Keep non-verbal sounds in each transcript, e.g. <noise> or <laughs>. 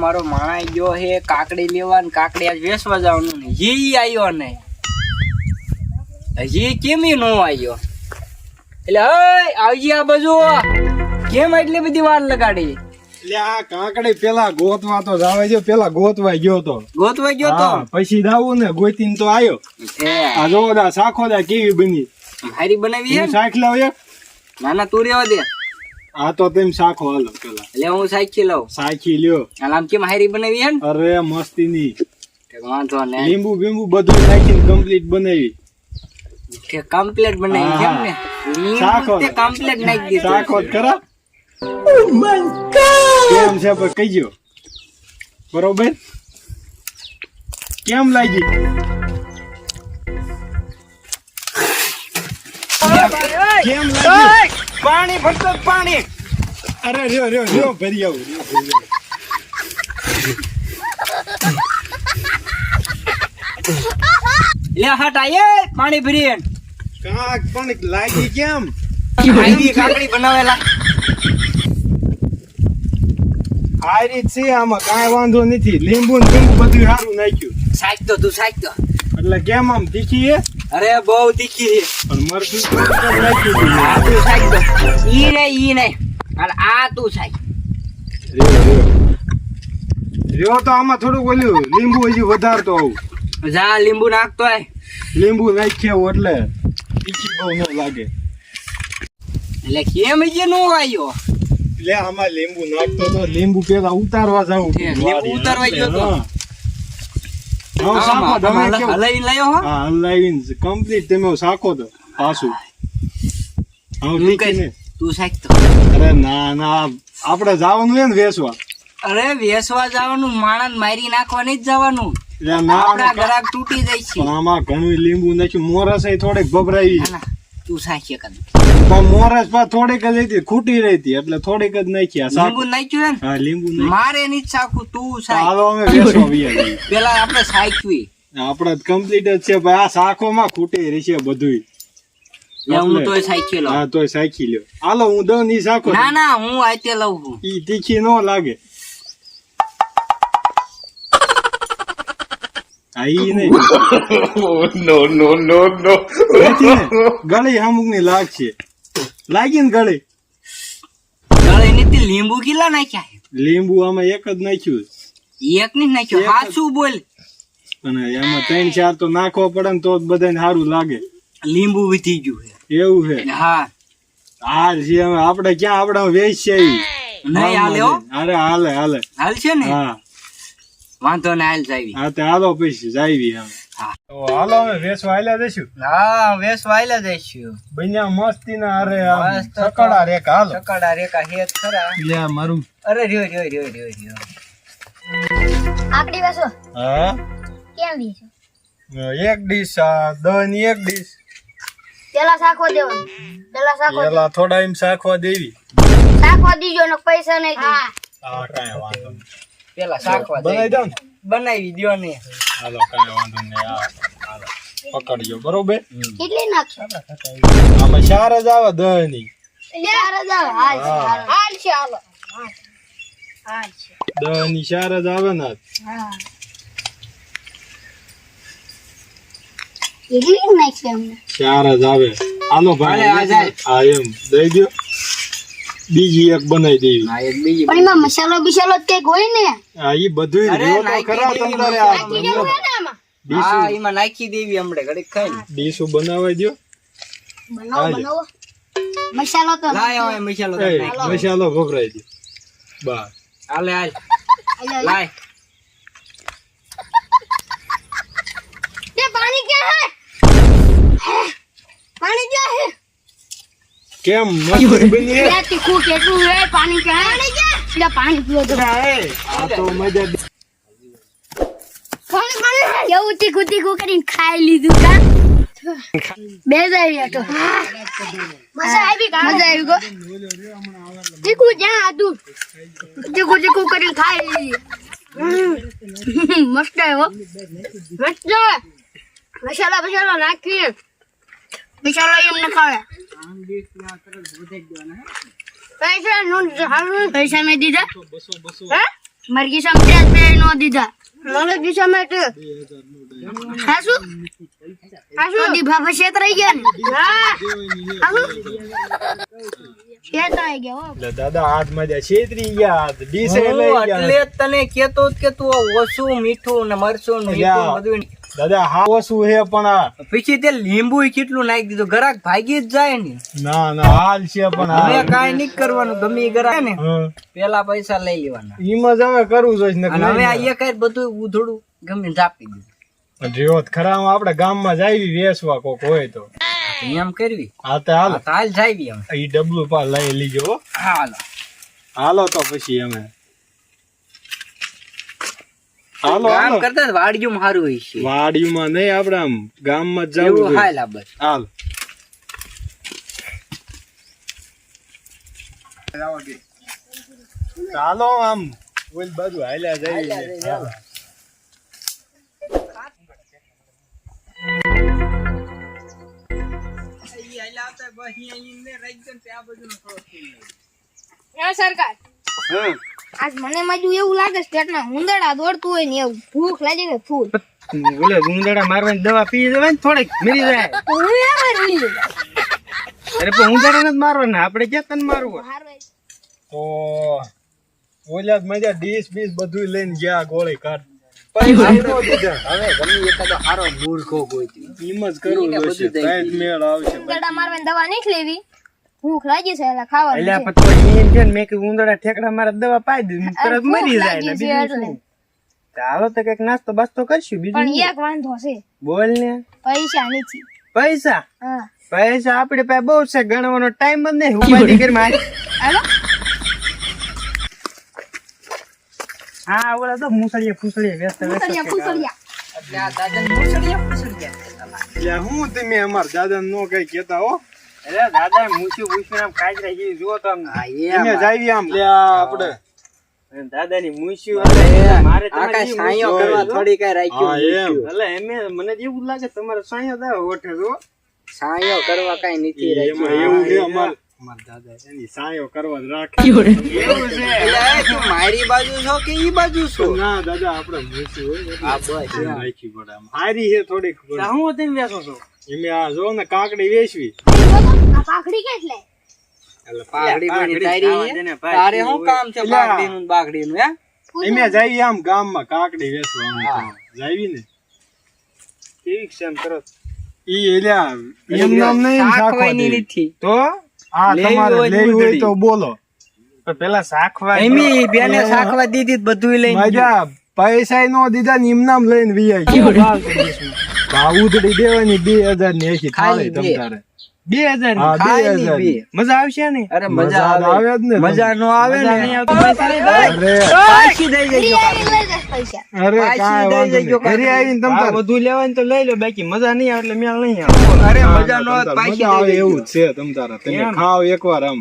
મારો માણા ગયો હે કાકડી લેવા ને કાકડી આજ વેસવા જવાનું ને. ઈ આવ્યો ને. હજી કેમ નો આવ્યો એટલે ઓય આવજી આ બાજુ. કેમ એટલી બધી વાર લગાડી? એટલે આ કાકડી પેલા ગોતવા તો જાવે છે પેલા ગોતવા ગયો તો. ગોતવા ગયો તો? પછી દાવું ને ગોતીને તો આયો. એ આ જો દા સાખો દા કેવી બની? હારી બનાવી હે સાખ લાવ એક. ના ના તું રેવા દે. આ તો તેમ સાખો હાલો પેલા. એટલે હું સાખી લઉં. સાખી લ્યો. આમ કેમ હારી બનાવી હે અરે મસ્તી ની વાંધો ને. લીંબુ બીંબુ બધું નાખીને કમ્પ્લીટ બનાવી. કે કમ્પ્લીટ બનાવી કેમ ને? શાક લીંબુ તે કમ્પ્લીટ નાખી દીધું. શાકો ખરા. ઓ માય ગોડ કેમ છે પર કહીજો બરોબર? કેમ લાગી? કેમ લાગી પાણી ભરતો પાણી. અરે રહ્યો રહ્યો રહ્યો ભરી આવું રહ્યો ભરી આવું. લે હટ આયે પાણી ભરી કાંક પણ લાગી કેમ? આઈડી કાકડી બનાવેલા. આ રીત છે આમાં કાંઈ વાંધો નથી. લીંબુ ને લીંબુ બધું સારું નાખ્યું. સાચતો તું સાચતો એટલે કેમ આમ તીખી અરે બહુ સાચ ઈ ને ઈ ને અને આ તું સાચ રહ્યો તો આમાં થોડુંક બોલ્યું લીંબુ હજી વધારતો આવું જા લીંબુ નાખતો હોય. લીંબુ નાખીએ એટલે તીખી બહુ ન લાગે. એટલે કેમ ઈ નો આવ્યો લે આમાં લીંબુ નાખતો તો લીંબુ પેલા ઉતારવા જાવ લીંબુ ઉતારવા ગયો તો? હા સાખો તમે હલાઈ લાયો હો. હા હલાવીને કમ્પ્લીટ તમે સાખો તો પાછું. હા હું છે તું સાચ તો. અરે ના ના આપણે જવાનું છે ને વેસવા. અરે વેસવા જવાનું માણસ મારી નાખવાની જ જવાનું. ગ્રાહક તૂટી જાય છે. આમાં ઘણું લીંબુ નાખ્યું મોરસ થોડેક ભભરાઈ તું સાચી કદ પણ મોરસ પા થોડીક જ હતી ખૂટી રહી હતી એટલે થોડીક જ નાખી. લીંબુ નાખ્યું ને? હા લીંબુ મારે નહીં સાખું તું સાચ હાલો અમે વેચવા <laughs> વયા. પેલા આપણે સાચવી આપડે કમ્પ્લીટ જ છે પણ આ શાકો માં ખૂટી રહી છે બધું હું તોય સાચી લઉં. હા તોય સાખી લ્યો. હાલો હું દઉં ની શાકો ના ના હું આતે લઉં છું. ઈ તીખી નો લાગે. હા ઈ <laughs> નહીં. નો નો નો નો ગળી અમુકની લાગશે. લાગી ને ગળી. ગળે લીંબુ કેટલા નાખ્યા લીંબુ આમાં એક જ નાખ્યું એક ની નાખ્યું સાચું બોલ? અને એમાં ત્રણ ચાર તો નાખવો પડે ને તો બધાને સારું લાગે. લીંબુ વીતી ગયું એવું છે. છે હા. આ જે હવે આપણે ક્યાં આપણા વેચ છે નહીં હાલે અરે હાલે હાલે હાલ. છે ને? હા. વાંધો ને હાલ જાવી. હા તે હાલો પછી જાવી હા. તો હાલો અમે વેચવા આલ્યા દેશું હા વેસ વાયલા જઈશું. બન્યા મસ્તી ના અરે. સકડા રેક હાલો. ચકડા રેકા હેત ખરા. લે મારું. અરે રહ્યો રહ્યો રહ્યો રહ્યો રહ્યો. આકડી વેસો. હા? કેમ વેસો એક ડીશ દહીં ની એક ડીશ. પેલા સાખવા દેવા પેલા પેલા થોડા એમ શાખવા દેવી. શાખો દીજો ને પૈસા નહીં દે. હા કાંઈ વાંધો પેલા શાખવા બનાવી દઉં ને? બનાવી દો ને. હાલો કાંઈ વાંધો નહીં હા હાલો. પકડજો બરોબર? કેટલી નાખશો? આમાં ચાર જ આવે દહની. ચાર જ આવે. હાલ હાલ. છે હાલો. હાલ છે. દહીં ની ચાર જ આવે ને ચાર જ આવે. હાલો ભાઈ. હા એમ. દઈ દો બીજી એક બનાવી દેવી. હા એક બીજી પણ એમાં મસાલો બિસાલો જ કંઈક હોય ને? હા એ બધું અરે, તો નાખી ખરા દેવી તમારે. આ હે એમાં નાખી દેવી હમણે ઘડીક ખાઈ ડીશો બનાવી દો બનાવો બનાવો. મસાલો તો લાય હવે મસાલો તો મસાલો ભભરાઈ દે બસ. હાલો, હાલો. લાય. તે પાણી ક્યાં હે પાણી ક્યાં હે? કેમ મસ્ત બની હે? બે તીખું કેટલું હે પાણી ક્યાં પાણી ક્યાં લે પાણી પીવો તો આ તો મજા પાણી પાણી એવું તીખું તીખું કરીને ખાઈ લીધું કા બે જાય તો મજા આવી કા મજા આવી ગો તીખું જ્યાં હતું તીખું તીખું કરીને ખાઈ લીધી હમ. મસ્ત આવ્યો મસ્ત મસાલા મસાલા નાખી મસાલા એમને ખાવે પૈસા નું હારું પૈસા મેં દીધા? હે? મારી ખિસ્સામાં બે બે નો દીધા. મને ખિસ્સામાં એક. હાસુ? હાસુ? દીભા પછી છેતરાઈ ગયા ને? હા. હાસુ? છેતરાઈ ગયા હો. એટલે દાદા હાથમાં છેતરી ગયા. ડીસે લઈ ગયા. એટલે તને કેતો કે તું ઓછું મીઠું ને મરચું ને બધું દાદા હા ઓછું હે પણ પછી તે લીંબુ કેટલું નાખી દીધું? ગરાક ભાગી જ જાય ને. ના ના હાલ છે પણ હવે કાઈ નહીં કરવાનું ગમે એ ગરાક ને. પેલા પૈસા લઈ લેવાના. ઈમાં જ હવે કરવું જોઈએ ને હવે આ એક જ બધું ઉધડું ગમે આપી દીધું. રીવત ખરામાં આપણે ગામમાં જાવી વેસવા કોક હોય તો. એમ કરવી. હા તો હાલ હાલ જાવી અમે. ડબલું પા લઈ લીજો. હાલો. હાલો તો પછી અમે. હાલો કામ કરતા વાડિયું સારું હોય છે. વાડીમાં નહીં આપણે આમ ગામમાં જવું. હાલ આ બસ હાલ ચાલો આમ. ઓલ બધું હાલ્યા જઈએ. હા. હા સરકાર. આજ મને માજુ એવું લાગે છે પેટમાં ઉંદરડા દોડતું હોય ને એવું ભૂખ લાગે કે ફૂલ. ઓલે ઉંદરડા મારવાની દવા પી દેવાય ને થોડીક મરી જાય. જ અરે પણ ઉંદરડા નથી મારવાના આપણે ક્યાં તને મારવું. તો ઓલા મજા ડીશ બીશ બધું લઈને ગયા ગોળી કાઢ. હવે સારો મૂર્ખો કોઈ એમ જ કરવું જ મેળ આવશે. ઉંદરડા મારવાની દવા નથી લેવી? ભૂખ લાગી છે એટલે ખાવાની એટલે. પછી એમ છે ને મેં કે ઉંદરા ઠેકડા મારા દવા પાઈ દીધી તરત મરી જાય ને બીજું ચાલો તો કંઈક નાસ્તો બાસ્તો કરશું બીજું પણ એક વાંધો છે. બોલ ને. પૈસા નથી. પૈસા? હા. પૈસા આપડે પાસે બહુ છે ગણવાનો ટાઈમ જ નહીં. ઉપાધિ કરી મારી હાલો. હા ઓલા તો મુસળીએ ફૂસળિયા વ્યસ્ત વ્યસ્ત ફૂસડિયા ફૂસડિયા ત્યાં દાદાને મૂછડીયા એટલે હું તમે અમાર દાદા નો કઈ કેતા હો. અરે દાદા મૂછ્યું પૂછ્યું આમ જુઓ તો આમ હા, એ તમે આમાં. જાવી આમ. લે આપણે. દાદા મૂછ્યું મારે આ તમારી કાંઈ જેવી સાંયો મૂછ કરવા થોડી કાંઈ રાખ્યું એટલે એમે. મને એવું લાગે તમારે સાંયો દાવ ઓઠે જો સાંયો કરવા કઈ નથી એમાં રાખ્યું. એવું છે અમાર. અમાર દાદા એની સાયો કરવા જ રાખે. એવું છે. તું મારી બાજુ છો કે ઈ બાજુ છો? ના દાદા આપણે મૂછું હોય બસ, ધ્યાન પડે આમ. હારી છે થોડીક તો હું તેમ બેસો છો? એમે આ જો ને કાકડી વેચવી. પાઘડી કેટલે એટલે? પાઘડી પાઘડી તારી છે? પાઘડી તારે શું કામ છે એટલે નું પાઘડીનું નું હે? એમે જાવી આમ ગામમાં કાકડી વેચવા. જાવી ને? ઠીક છે એમ કરો ઈ એલા એમ નામ નહીં સાખવા ની લીધી. તો? આ તમારે લેવી હોય તો બોલો. પેલા સાખવા એમી બેને સાખવા દીધી બધું બધુંય લઈને ગયું. મજા પૈસા નો દીધા ને એમ નામ લઈને વી આવી ગયો. ભાવ ઉધડી દેવાની બે હજારની એસી ખાલી તમ તારે. બે હજાર. મજા આવશે ને? અરે મજા મજા આવે. આવે જ ને મજા નો આવે ને. નહીં આવતી. પૈસા નહીં ભાઈ. અરે પાછી દઈ દેજો. બિરિયાની લઈ જશ પૈસા. અરે પાછી દઈ વાંધો ઘરે આવીને તમ બધું લેવાય ને તો લઈ લો. બાકી મજા નહીં આવે એટલે મેળ નહીં આવે. અરે મજા નો પાછી આવે એવું છે તમ તારા. તમે ખાવ એકવાર આમ.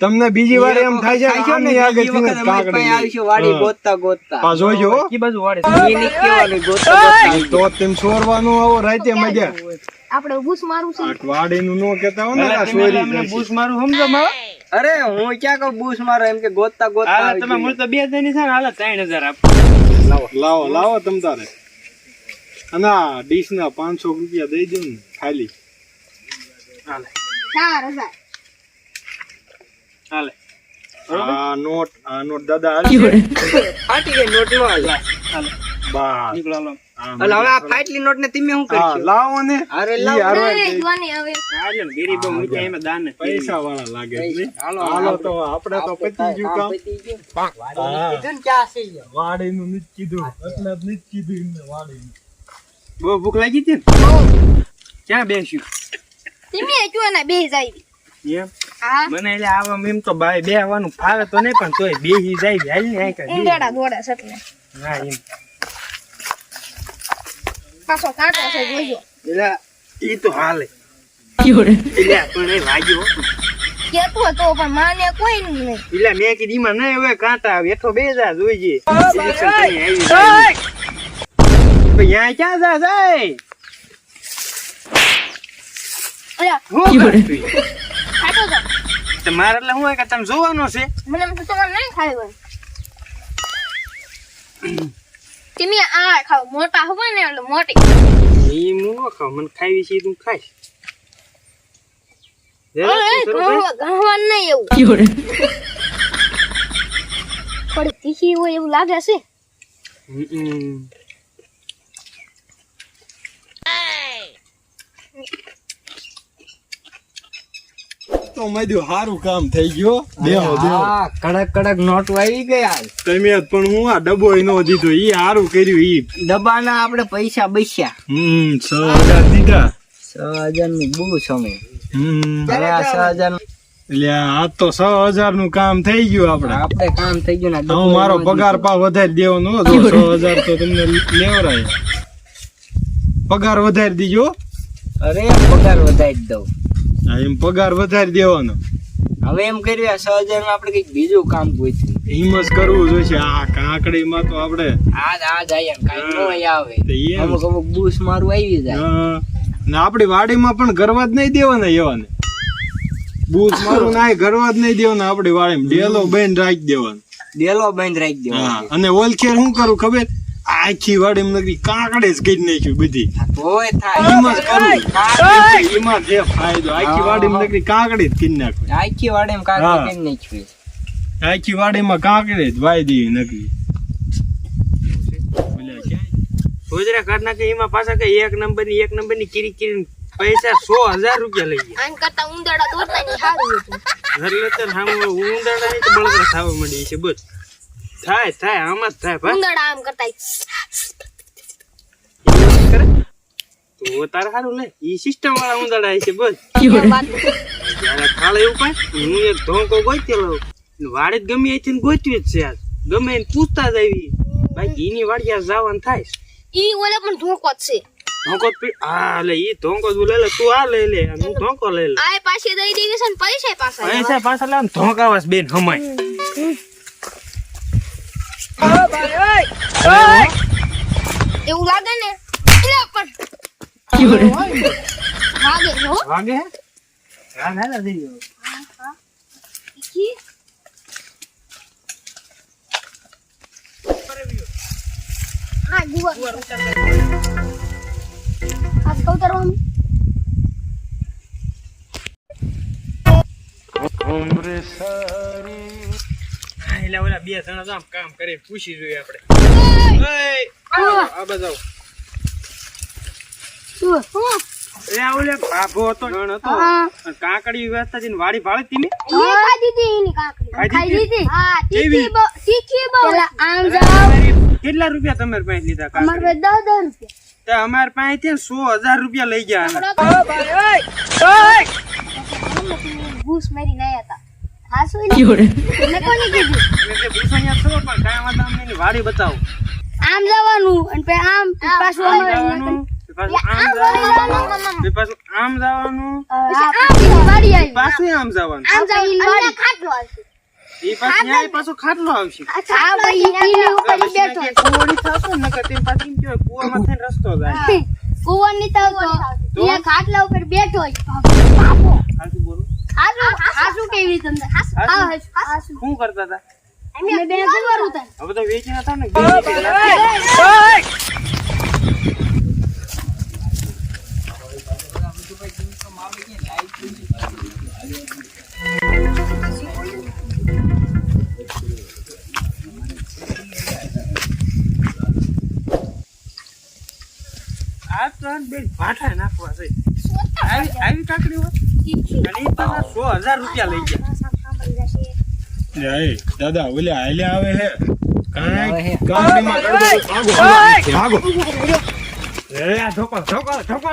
તમને બીજી વાર એમ થાય છે ને, આની આગળ અમારી આવીશું વાડી ગોતતા ગોતતા. પા જોજો કી બાજુ વાળે ઈ નહીં ગોતતા ગોતતા. તો તેમ છોરવાનું આવો રાતે મજા. આપણે બૂસ મારું છે. વાડી નું નો કેતા હો ને આ સોરી અમને બૂસ મારું સમજો માં અરે હું ક્યાં કહું બૂસ મારો? એમ કે ગોતતા ગોતતા હાલા તમે. મને તો બે હજારની છે ને હાલા ત્રણ હજાર આપો. લાવો. લાવો તમ તારે. અને ડીશ ના પાંચસો રૂપિયા દઈ દઉં ને ખાલી. હાલે હજાર. હાલે. આ નોટ આ નોટ દાદા? <laughs> ફાટી ગઈ નોટ નો હાલે. બા નીકળો આમ. હવે આ ફાટલી નોટ ને તમે શું કરશો? લાવો ને. અરે લાવો. જોવાની હવે. હાલે ગરીબો મૂક્યા એમાં દાન પૈસા વાળા લાગે છે હાલો, હાલો તો આપણે તો પતી ગયું કામ. પતી કીધું ને ક્યાં છે વાડી નું નથી કીધું. એટલે જ કીધું એમને વાડીનું. બહુ ભૂખ લાગી હતી ને? ક્યાં બેસ્યું? તમે જો ને બે જાય મને એટલે આવા મેમ તો ભાઈ બે આવવાનું ફાવે તો નહીં પણ તોય બેહી જાય હાલ ને આંખે કરી ઈંડાડા ગોડા છે એટલે. હા એમ. પાછો કાંટો છે જોજો. એટલે ઈ તો હાલે. એટલે પણ એ વાગ્યો. કેતો હતો પણ માને કોઈ નહીં. એટલે મેં કીધી માં નહીં હવે કાંટા આવે એઠો બે જા જોઈજે ન્યા ક્યાં જા જાય? અલ્યા હું તો મારે એટલે શું કે તમે જોવાનો છે? મને તો તમારે નહીં ખાય હોય. તમે આ ખાવ મોટા હોય ને એટલે મોટી. ઈ હું ન ખાવ મને ખાવી છે તું ખાઈશ. ગણવાનું નહીં એવું. <laughs> થોડી તીખી હોય એવું લાગે છે. હમ. તો મેં સારું કામ થઈ ગયો દેહો દેહો. કડક કડક નોટ આવી ગયા. તમે પણ હું આ ડબ્બો નો દીધો ઈ સારું કર્યું ઈ. ડબ્બાના આપણે પૈસા બસ્યા. હમ છ હજાર દીધા. છ હજારનું બહુ સમય હમ. છ હજાર આ તો છ હજારનું કામ થઈ ગયું આપડે. આપણે કામ થઈ ગયું ને હવે મારો પગાર પા વધારી દેવાનો હતો છ હજાર તો તમને લેવરાય. પગાર વધારી દીજો. અરે પગાર વધારી દઉં. હા એમ પગાર વધારી દેવાનો. હવે એમ કર્યું સહજન છ હજારમાં આપણે કંઈક બીજું કામ પૂછ્યું એમ જ કરવું જોઈશે. આ કાંકડીમાં તો આપડે આ આ જાય કઈ નો આવે. તો એમ અમુક અમુક બૂસ મારું આવી જાય. ને આપડી વાડીમાં પણ ગરવા જ નહીં દેવાના એવાને બૂસ મારું ના ગરવા જ નહીં દેવાના આપણી વાડીમાં. ડેલો બેન રાખી દેવાનો. ડેલો બેન રાખી દેવાનો. અને ઓલખેર શું કરું ખબર? આખી વાડીમાં નકરી કાંકડે જ કરી નાખ્યું બધી. તોય થાય. એમ જ કરું એમાં જે. ફાયદો. આખી વાડીમાં નકરી કાંકડી જ કરી નાખ્યું. આખી વાડી એમ કાંઈ કરી નાખ્યું. આખી વાડીમાં કાંકડી જ વાય દી નકરી ગુજરાત ક્યાંય? કે એમાં પાછા કઈ એક નંબરની એક નંબરની કિરી કિરી પૈસા સો હજાર રૂપિયા લઈ ગયા. કરતા ઉંદરડા તોડતા ની સારું હતું. એટલે તો હામ ઊંડાડા ની તો બળતરા થવા માંડી છે બસ થાય થાય આમ જ થાય ભાઈ. ઉંદર આમ કરતા કરે તો તારે સારું ને? ઈ સિસ્ટમ વાળા ઊંડાડા છે બોલ. <laughs> જયારે ખાલે એવું કાંઈ હું એક ધોકો ગોતેલો વાડે જ ગમે ને ગોત્યું જ છે આજ. ગમે એને પૂછતા જ આવી. બાકી એની વાડિયા જવાનું થાય. ઈ ઓલે પણ ધોકો જ છે. ધોકો હા લે ઈ ધોકો જ લે લે તું આ લઈ લે હું ધોકો લઈ લે આ પાછી દઈ દેવી છે ને પૈસા પાછા પૈસા પાછા લે ધોકાવાસ બેન હમાય. એવું લાગે ને એટલે પણ લાગે છે હો વાગે હે હા ના ના દીયો ઈ. હા ગુવાર આ કૌતરવાનું હા એટલે ઓલા બે જણા તો આમ કામ કરે પૂછી જોઈએ આપણે. આ બાજુ આવો. શું? હું. એ આ ઓલે ભાભો હતો ગણ હતો? હા. અને કાકડી વ્યવસ્થા થી વાડી ભાળી તી ને? મેં ખાધી હતી એની કાકડી. ખાધી ખાઈ લીધી હા કેવી? તીખી બહુ તીખી બહુ. પેલા આમ જાવ કેટલા રૂપિયા તમારે પાસે લીધા અમાર દસ દસ રૂપિયા. તે અમારે પાસે સો હજાર રૂપિયા લઈ ગયા હા શું મેં કોને કીધું? એટલે તે છો પણ કાંઈ વાંધો નહીં, એની વાડી બતાવો. આમ જવાનું અને પછી આમ પાછું આમ જવાનું આમ જવાનું પાછું આમ જવાનું. આમ વાડી આવી. પાછું આમ જવાનું. આમ જવાની. વાડી ખાટલો આવશે એ પાછું પાછો ખાટલો આવશે. આ ભાઈ ઈની ઉપર બેઠો. કુંવળી થશે ને પાછું કુવામાં <laughs> થઈને રસ્તો જાય. કુવરની તો અહીંયા ખાટલા ઉપર બેઠો બોલો હાસુ કેવી તમને? હાસુ. શું કરતા હતા? અમે બે કુવર ઉતાર. હવે તો વેચી ના. આ ત્રણ બેન ભાઠા નાખવા છે. આવી કાકડી હોય? સો હજાર રૂપિયા લઈ ગયા દાદા ઓલે હાલે આવે હે કાંઈ. કાંઈ. ભાગો, ભાગો, ભાગો. એ આ ઢોકો ઢોકો ઢોકો